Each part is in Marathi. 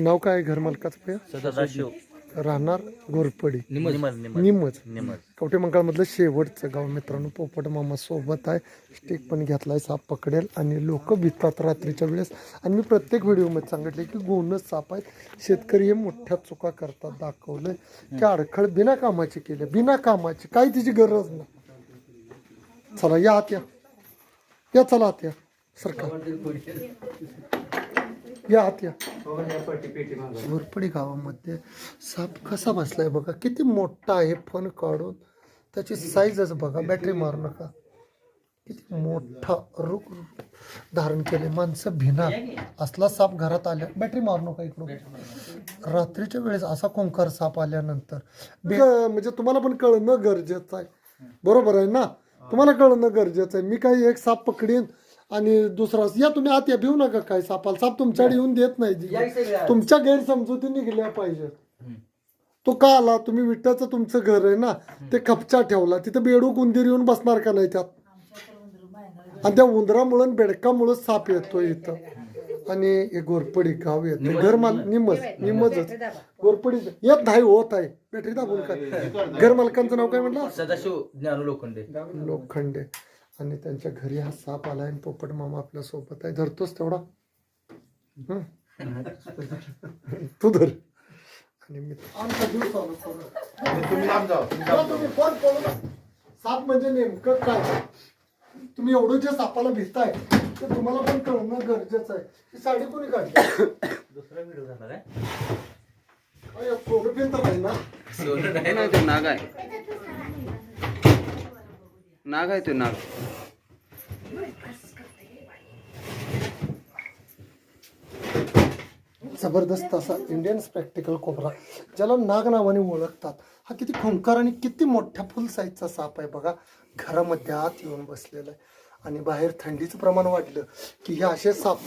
नाव काय? घर मालकाचं पे सदाशिव राहणार गोरपडी निमज. निमज कवठे मंकाळमधलं शेवटचं गाव मित्रांनो पोपट मामा सोबत आहे. स्टिक पण घेतलाय साप पकडेल आणि लोक भितात रात्रीच्या वेळेस. आणि मी प्रत्येक व्हिडिओमध्ये सांगितले की गोनच साप आहेत. शेतकरी हे मोठ्या चुका करतात दाखवलंय. की अडखळ बिना कामाची केली बिना कामाची. काही तिची गरज नाही. चला या आत या. या चला आत या. सरकार. या आत या. घोरपडी गावामध्ये साप कसा बसलाय बघा. किती मोठा आहे फन काढून. त्याची साईजच बघा. बॅटरी मारू नका. किती मोठा रूप धारण केले. माणसं भिणार. असला साप घरात आल्या बॅटरी मारू नका इकडून. रात्रीच्या वेळेस असा कोंकार साप आल्यानंतर. बे- म्हणजे तुम्हाला पण कळणं गरजेचं आहे. बरोबर आहे ना? तुम्हाला कळणं गरजेचं आहे. मी काही एक साप पकडीन आणि दुसरा या तुम्ही आत या भिवू नका काय सापाला. साप तुमच्याकडे येऊन देत नाही जी. तुमच्या गैरसमजुती निघल्या पाहिजे तो का आला? तुम्ही विट्याचं तुमचं घर आहे ना ते खपचा ठेवला. तिथं बेडूक उंदीर येऊन बसणार का नाही त्यात? आणि त्या उंदरामुळं बेडकामुळं साप येतो इथं. आणि हे गोरपडी गाव येतं घर माल निमज. निमजच. गोरपडी येत नाही होत आहे. बॅटरी दाबून काय घर मालकांचं नाव काय म्हटलं? सदाशिव ज्ञानू लोखंडे लोखंडे. आणि त्यांच्या घरी हा साप आला आणि पोपट मामा आपल्यासोबत आहे. धरतोस तेवढा? हं? तू धर. आणि मी आमचा जीव चालू करू. या तुम्ही फोन करू नका. साप म्हणजे नेमकं काय? तुम्ही एवढं जे सापाला भिताय ते तुम्हाला पण कळणं गरजेचं आहे. ही साडी कोणी काढली? दुसरा व्हिडिओ झाला काय? अय, पोरं भिंत आहे ना? नाही तो नाग आहे. नाग आहे तो नाग. जबरदस्त असा इंडियन स्पेक्टिकल कोबरा ज्याला नाग नावाने ओळखतात. हा किती खुंकार आणि किती मोठ्या फुल साईजचा साप आहे बघा. घरामध्ये आत येऊन बसलेला आहे. आणि बाहेर थंडीचं प्रमाण वाढलं की हे असे साप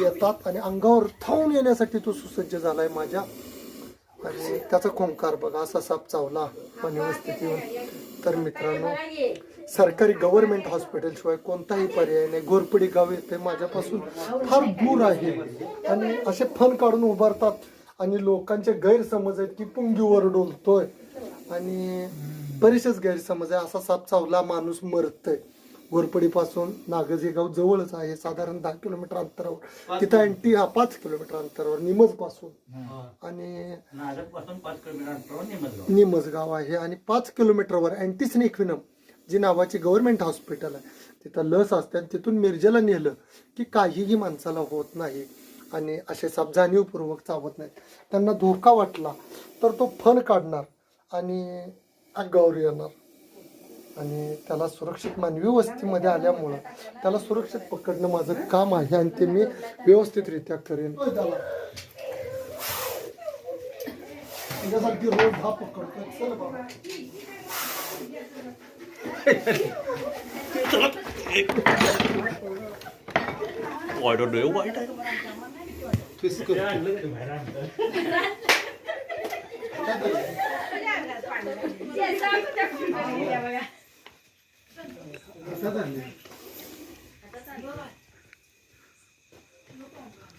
येतात आणि अंगावर थावून येण्यासाठी तो सुसज्ज झाला आहे माझ्या आणि त्याचा खोंकार बघा असा साप चावला पण व्यवस्थित येऊन. तर मित्रांनो सरकारी गव्हर्नमेंट हॉस्पिटल शिवाय कोणताही पर्याय नाही. घोरपडी गाव येथे माझ्यापासून फार दूर आहे. आणि असे फन काढून उभारतात आणि लोकांचे गैरसमज आहेत की पुंगीवर डोलतोय आणि बरेचसेच गैरसमज आहे. असा साप चावला माणूस मरतय. घोरपडीपासून नागज हे गाव जवळच आहे साधारण दहा किलोमीटर अंतरावर. तिथं अँटी हा पाच किलोमीटर अंतरावर निमजपासून आणि निमज गाव आहे आणि पाच किलोमीटरवर अँटीस्नेक्विनम जी नावाची गव्हर्नमेंट हॉस्पिटल आहे. तिथं लस असते आणि तिथून मिरजेला नेलं की काहीही माणसाला होत नाही आणि असे साप जाणीवपूर्वक चावत नाहीत. त्यांना धोका वाटला तर तो फन काढणार आणि आगावर येणार. आणि त्याला सुरक्षित मानवी वस्तीमध्ये आल्यामुळं त्याला सुरक्षित पकडणं माझं काम आहे आणि ते मी व्यवस्थितरित्या करेन. त्याच्यासाठी रोज हा पकडतो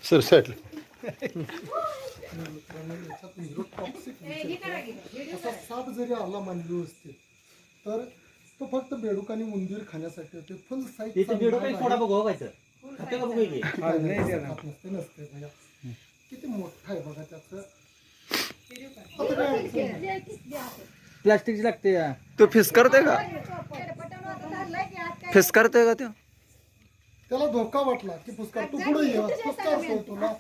सर साईड असा साप जरी आला मानवी वस्तीत तर तो फक्त बेडूक आणि उंदीर खाण्यासाठी होते फुल साईज की? नसते नसते भैया. किती मोठा आहे बघा त्याचं. प्लास्टिकची लागते या. तो फिस करते का फिस करते का तो? त्याला धोका वाटला की पुष्कर तू पुढे ये पुष्कर सोड तुला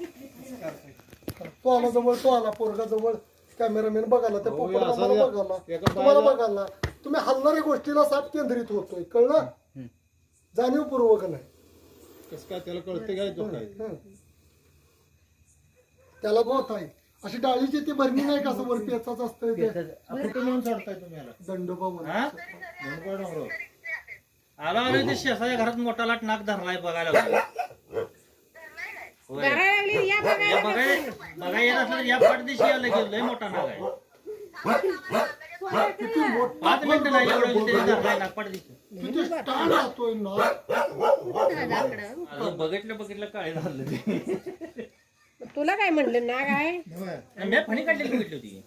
तो आला जवळ तो आला पोरगा जवळ कॅमेरामॅन बघाला त्या पोपट मामाला बघाला तुम्हाला बघाला तुम्ही हलणाऱ्या गोष्टीला साप केंद्रित होतोय कळलं? जाणीवपूर्वक नाही. कसं काय त्याला कळते काय हं. त्याला गोत आहे. अशी डाळीची ती भरणी नाही का असं वर पेचाच असतंय ते. कुठे नेऊन सोडताय तुम्ही याला. दंडोबा म्हणून. हा? धनगड. आला आला ते शेसाच्या घरात मोठा लाट नाक धरलाय बघायला. लागलो. या बघाय बघाय येत असलं तर या पाठदिशी यायला गेलो लय मोठा नाग आहे. किती मोठा पाच मिनिटं नाही एवढं ते धरलाय नाग पाठदिशी बघितलं बघितलं काय झालं. ते तुला काय म्हणलं ना काय आणि मी फणी काढलेली बघितली होती.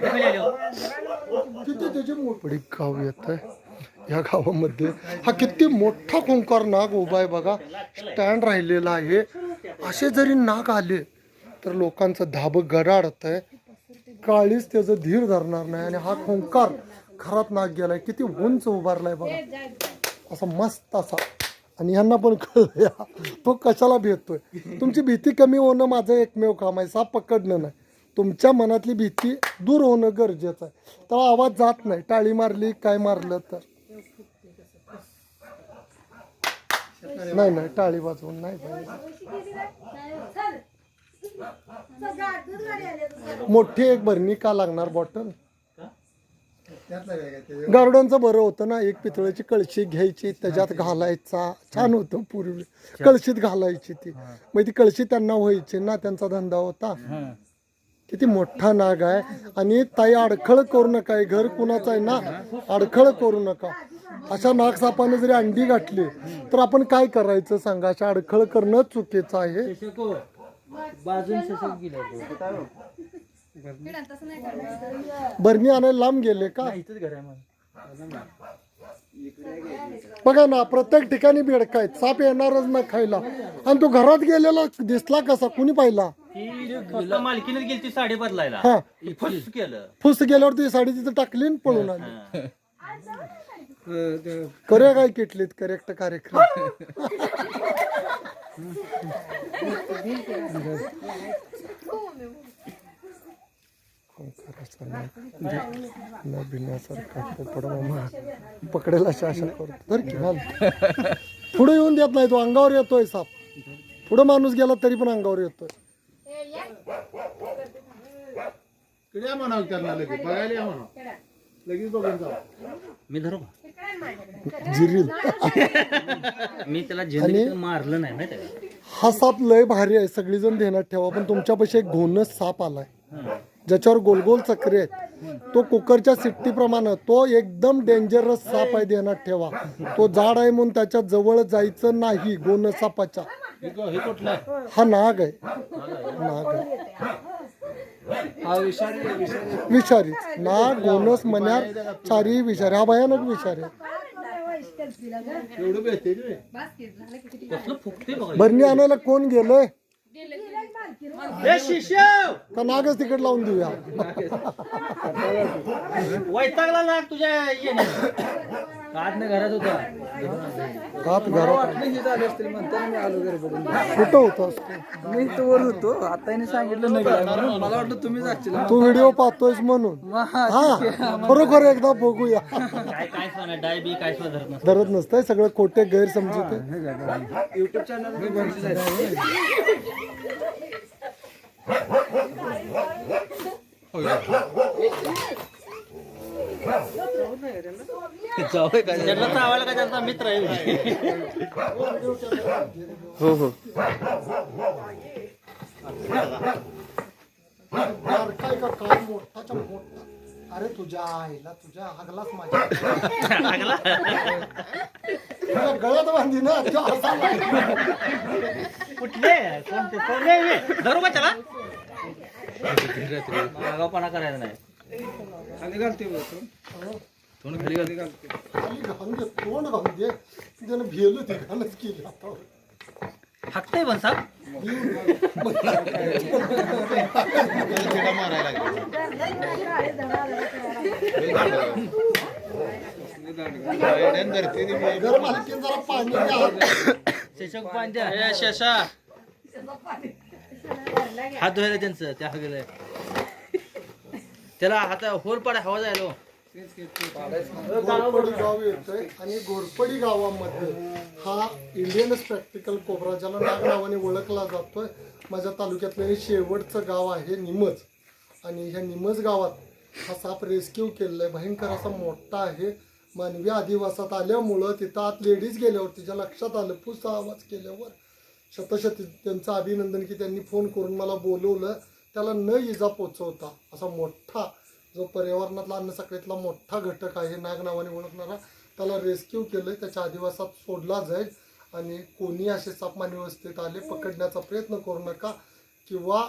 खाली आल्यावर. किती त्याची मोठे येत आहे या गावामध्ये. हा किती मोठा खुंकार नाग उभा आहे बघा. स्टँड राहिलेला आहे. असे जरी नाग आले तर लोकांचं धाब गराडत आहे. काळीच त्याचं धीर धरणार नाही. आणि हा खुंकार खरात नाग गेलाय. किती उंच उभारलाय बघा. असा मस्त असा. आणि यांना पण कळलं या तो कशाला भेटतोय? तुमची भीती कमी होणं माझं एकमेव काम आहे. साप पकडणं नाही. तुमच्या मनातली भीती दूर होणं गरजेचं आहे. तर आवाज जात नाही. टाळी मारली काय मारलं तर. नाही नाही टाळी वाजवून नाही पाहिजे. मोठी एक भरणी का लागणार बॉटल गार्डनचं बरं होतं ना एक पितळेची कळशी घ्यायची त्याच्यात घालायचा. छान होतं पूर्वी. कळशीत घालायची ती. मग ती कळशी त्यांना व्हायची ना त्यांचा धंदा होता. किती मोठा नाग आहे. आणि ताई अडखळ करू नका घर कुणाचं आहे ना अडखळ करू नका. अशा नागसापाने जरी अंडी घातली तर आपण काय करायचं सांगा? अशा अडखळ करणं चुकीचं आहे. बाजून शशक गेलं बरणी आणायला लांब गेले का? इथंच घर आहे माझं. बघा ना प्रत्येक ठिकाणी बेडका आहेत. साप येणारच ना खायला. आणि तो घरात गेलेला दिसला कसा? कुणी पाहिला? मालकीनेच गेली ती साडी बदलायला. हा. फस केलं. फुस गेल्यावर ती साडी तिथं टाकली आणि पळून आली. करूया काय किटलीत? करेक्ट कार्यक्रम. भिण्यासारखा पकडेला शासन करतो तर पुढे येऊन देत नाही तो अंगावर येतोय साप. पुढे माणूस गेला तरी पण अंगावर येतोय. इकडे या म्हणावं त्यांना लगेच. बघायला या म्हणावं. लगेच बघून जा मी धरू जिरील. मी त्याला मारलं नाही माहिती का? हा साप लय भारी आहे सगळीजण ध्यानात ठेवा पण तुमच्यापाशी एक घोणच साप आलाय. ज्याच्यावर गोलगोल चक्री आहेत. तो कुकरच्या सिट्टीप्रमाणे तो एकदम डेंजरस साप आहे ध्यानात ठेवा. तो जाड आहे म्हणून त्याच्याजवळ जायचं नाही गोन सापाच्या. हा नाग आहे. नाग आहे. विषारी नाग गोनस मन्यार चारी विषारी. हा भयानक विषारी आहे. बरणी आणायला कोण गेलंय? का नागच तिकड लावून देऊया? वैतागला लाग तुझ्या आज ना घरात होता. हात कुठं होता मी तर वर होतो. आता यांनी सांगितलं नाही म्हणून मला वाटलं तू व्हिडिओ पाहतोयस म्हणून. हा खरोखर एकदा बघूया. काय काय सोना डाय बी काय सुद्धा धरत नसतं. धरत नसतंय सगळं खोटे गैरसमजत आहे. युट्यूब चॅनल चावायला त्यांचा मित्र आहे हो हो अरे तुझ्या आईला तुझ्या हागलाच माझ्या तुझ्या गळ्यात बांधी ना कुठले कोणते कोणते? धरू का त्याला करायचा नाही. खाली घालते थोडं खाली घालते. खाली घालून दे तोंड घालून दे. त्यानं भेलं ते घालच केली आता. हाकताय पण मारायला शशक पांजा ए शशा हात धुवायला त्यांचं त्या गेलं त्याला आता होल हवा जायला. घोरपडी गाव येतोय आणि घोरपडी गावामध्ये हा इंडियन प्रॅक्टिकल कोबरा ज्याला नाग नावाने ओळखला जातोय माझ्या तालुक्यातलं हे शेवटचं गाव आहे निमज. आणि ह्या निमज गावात हा साप रेस्क्यू केलेला आहे. भयंकर असा मोठा आहे. मानवी आदिवासात आल्यामुळं तिथं आत लेडीज गेल्यावर तिच्या लक्षात आलं पुसा आवाज केल्यावर शतशती त्यांचं अभिनंदन की त्यांनी फोन करून मला बोलवलं. त्याला न इजा पोचवता असा मोठा जो पर्यावरणातला अन्न साखळीतला मोठा घटक आहे नाग नावाने ओळखणारा त्याला रेस्क्यू केलं त्याच्या आदिवासात सोडला जाईल आणि कोणी असे सापमानी व्यवस्थेत आले पकडण्याचा प्रयत्न करू नका किंवा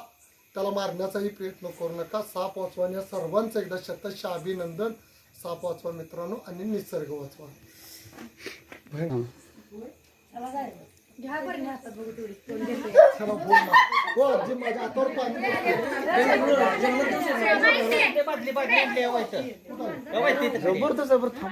त्याला मारण्याचाही प्रयत्न करू नका. साप वाचवा या सर्वांचं एकदा शतश अभिनंदन. साप वाचवा मित्रांनो आणि निसर्ग वाचवा. बहीण, चला बोल ना. हो आजी माझ्या हातावर पाणी. जबरदस्त जबर